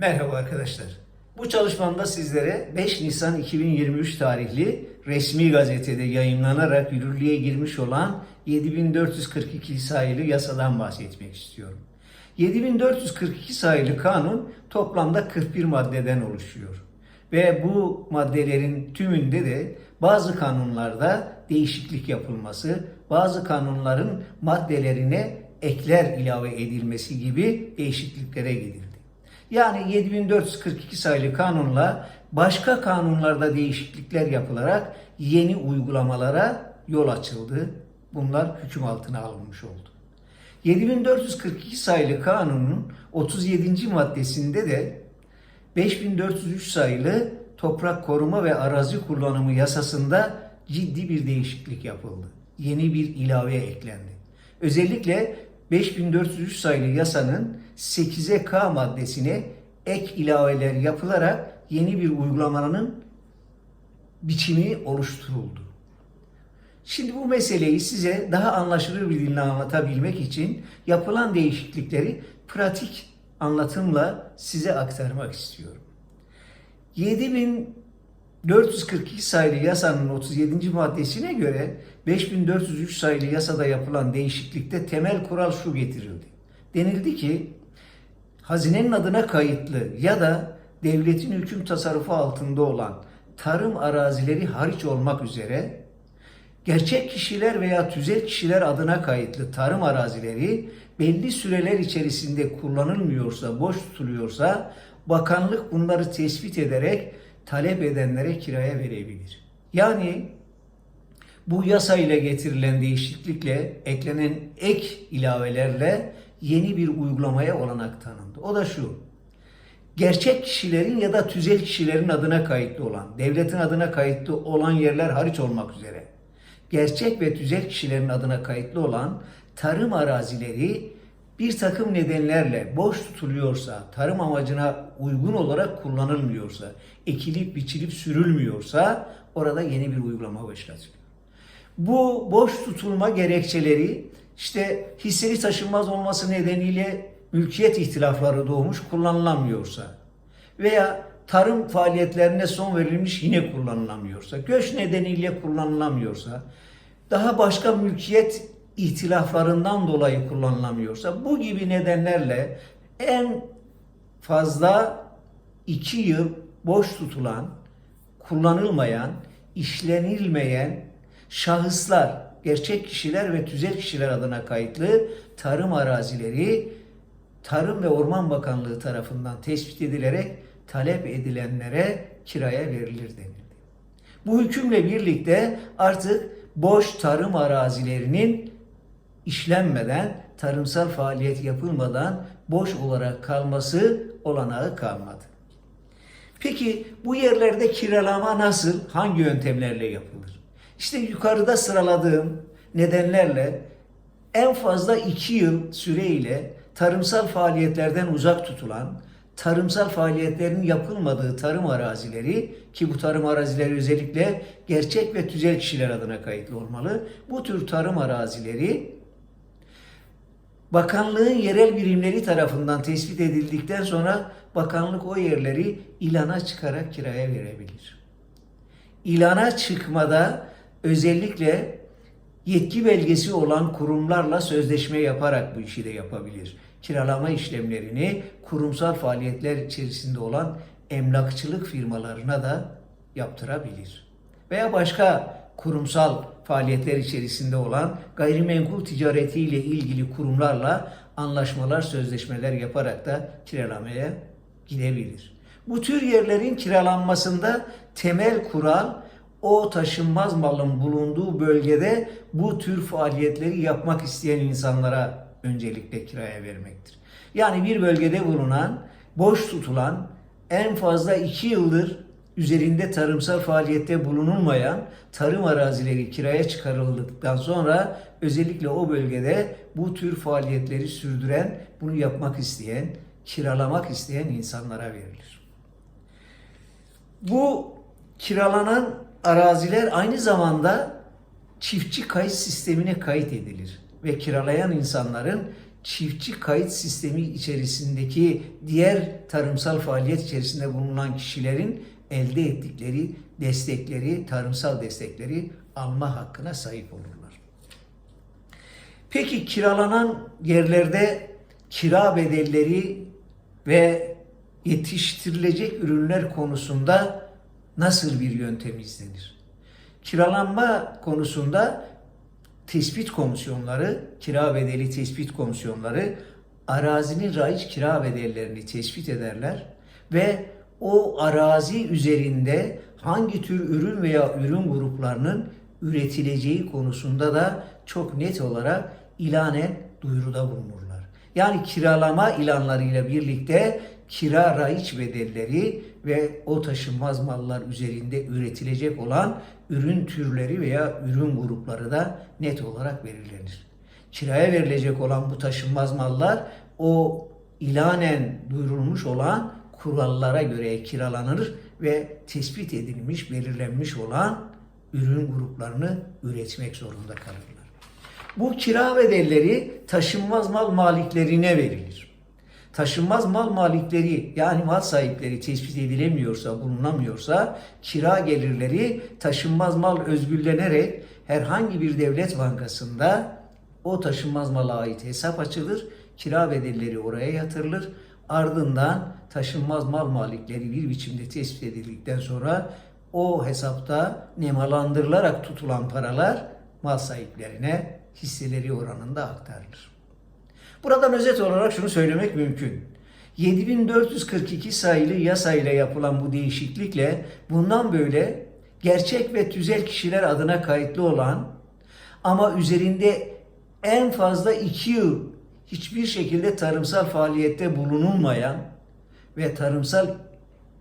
Merhaba arkadaşlar. Bu çalışmamda sizlere 5 Nisan 2023 tarihli resmi gazetede yayınlanarak yürürlüğe girmiş olan 7442 sayılı yasadan bahsetmek istiyorum. 7442 sayılı kanun toplamda 41 maddeden oluşuyor. Ve bu maddelerin tümünde de bazı kanunlarda değişiklik yapılması, bazı kanunların maddelerine ekler ilave edilmesi gibi değişikliklere gidildi. Yani 7442 sayılı kanunla başka kanunlarda değişiklikler yapılarak yeni uygulamalara yol açıldı. Bunlar hüküm altına alınmış oldu. 7442 sayılı kanunun 37. maddesinde de 5403 sayılı Toprak Koruma ve Arazi Kullanımı Yasasında ciddi bir değişiklik yapıldı. Yeni bir ilave eklendi. Özellikle 5403 sayılı yasanın 8'e K maddesine ek ilaveler yapılarak yeni bir uygulamanın biçimi oluşturuldu. Şimdi bu meseleyi size daha anlaşılır bir dille anlatabilmek için yapılan değişiklikleri pratik anlatımla size aktarmak istiyorum. 7442 sayılı yasanın 37. maddesine göre 5403 sayılı yasada yapılan değişiklikte temel kural şu getirildi. Denildi ki hazinenin adına kayıtlı ya da devletin hüküm tasarrufu altında olan tarım arazileri hariç olmak üzere gerçek kişiler veya tüzel kişiler adına kayıtlı tarım arazileri belli süreler içerisinde kullanılmıyorsa, boş tutuluyorsa bakanlık bunları tespit ederek talep edenlere kiraya verebilir. Yani bu yasayla getirilen değişiklikle eklenen ek ilavelerle yeni bir uygulamaya olanak tanındı. O da şu. Gerçek kişilerin ya da tüzel kişilerin adına kayıtlı olan, devletin adına kayıtlı olan yerler hariç olmak üzere gerçek ve tüzel kişilerin adına kayıtlı olan tarım arazileri bir takım nedenlerle boş tutuluyorsa, tarım amacına uygun olarak kullanılmıyorsa, ekilip biçilip sürülmüyorsa orada yeni bir uygulama başlatılıyor. Bu boş tutulma gerekçeleri işte hisseli taşınmaz olması nedeniyle mülkiyet ihtilafları doğmuş kullanılamıyorsa veya tarım faaliyetlerine son verilmiş yine kullanılamıyorsa, göç nedeniyle kullanılamıyorsa, daha başka mülkiyet ihtilaflarından dolayı kullanılamıyorsa bu gibi nedenlerle en fazla iki yıl boş tutulan, kullanılmayan, işlenilmeyen şahıslar, gerçek kişiler ve tüzel kişiler adına kayıtlı tarım arazileri Tarım ve Orman Bakanlığı tarafından tespit edilerek talep edilenlere kiraya verilir denildi. Bu hükümle birlikte artık boş tarım arazilerinin işlenmeden, tarımsal faaliyet yapılmadan boş olarak kalması olanağı kalmadı. Peki bu yerlerde kiralama nasıl, hangi yöntemlerle yapılır? İşte yukarıda sıraladığım nedenlerle en fazla iki yıl süreyle tarımsal faaliyetlerden uzak tutulan, tarımsal faaliyetlerin yapılmadığı tarım arazileri ki bu tarım arazileri özellikle gerçek ve tüzel kişiler adına kayıtlı olmalı. Bu tür tarım arazileri bakanlığın yerel birimleri tarafından tespit edildikten sonra bakanlık o yerleri ilana çıkarak kiraya verebilir. İlana çıkmada özellikle yetki belgesi olan kurumlarla sözleşme yaparak bu işi de yapabilir. Kiralama işlemlerini kurumsal faaliyetler içerisinde olan emlakçılık firmalarına da yaptırabilir. Veya başka kurumsal faaliyetler içerisinde olan gayrimenkul ticaretiyle ilgili kurumlarla anlaşmalar, sözleşmeler yaparak da kiralamaya gidebilir. Bu tür yerlerin kiralanmasında temel kural o taşınmaz malın bulunduğu bölgede bu tür faaliyetleri yapmak isteyen insanlara öncelikle kiraya vermektir. Yani bir bölgede bulunan, boş tutulan, en fazla iki yıldır üzerinde tarımsal faaliyette bulunulmayan tarım arazileri kiraya çıkarıldıktan sonra özellikle o bölgede bu tür faaliyetleri sürdüren, bunu yapmak isteyen, kiralamak isteyen insanlara verilir. Bu kiralanan araziler aynı zamanda çiftçi kayıt sistemine kayıt edilir ve kiralayan insanların çiftçi kayıt sistemi içerisindeki diğer tarımsal faaliyet içerisinde bulunan kişilerin elde ettikleri destekleri, tarımsal destekleri alma hakkına sahip olurlar. Peki kiralanan yerlerde kira bedelleri ve yetiştirilecek ürünler konusunda nasıl bir yöntem izlenir? Kiralanma konusunda tespit komisyonları, kira bedeli tespit komisyonları arazinin raiç kira bedellerini tespit ederler ve o arazi üzerinde hangi tür ürün veya ürün gruplarının üretileceği konusunda da çok net olarak ilanen duyuruda bulunurlar. Yani kiralama ilanlarıyla birlikte kira raiç bedelleri ve o taşınmaz mallar üzerinde üretilecek olan ürün türleri veya ürün grupları da net olarak belirlenir. Kiraya verilecek olan bu taşınmaz mallar o ilanen duyurulmuş olan kurallara göre kiralanır ve tespit edilmiş, belirlenmiş olan ürün gruplarını üretmek zorunda kalırlar. Bu kira bedelleri taşınmaz mal maliklerine verilir. Taşınmaz mal malikleri yani mal sahipleri tespit edilemiyorsa, bulunamıyorsa kira gelirleri taşınmaz mal özgürlenerek herhangi bir devlet bankasında o taşınmaz mala ait hesap açılır, kira bedelleri oraya yatırılır. Ardından taşınmaz mal malikleri bir biçimde tespit edildikten sonra o hesapta nemalandırılarak tutulan paralar mal sahiplerine hisseleri oranında aktarılır. Buradan özet olarak şunu söylemek mümkün. 7442 sayılı yasayla yapılan bu değişiklikle bundan böyle gerçek ve tüzel kişiler adına kayıtlı olan ama üzerinde en fazla 2 yıl hiçbir şekilde tarımsal faaliyette bulunulmayan ve tarımsal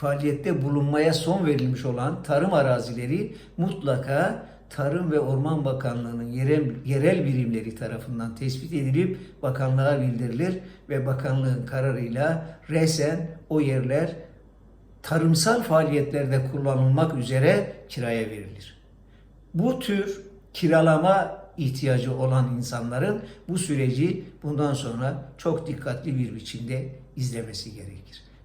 faaliyette bulunmaya son verilmiş olan tarım arazileri mutlaka Tarım ve Orman Bakanlığı'nın yerel, yerel birimleri tarafından tespit edilip bakanlığa bildirilir ve bakanlığın kararıyla resen o yerler tarımsal faaliyetlerde kullanılmak üzere kiraya verilir. Bu tür kiralama ihtiyacı olan insanların bu süreci bundan sonra çok dikkatli bir biçimde izlemesi gerekir.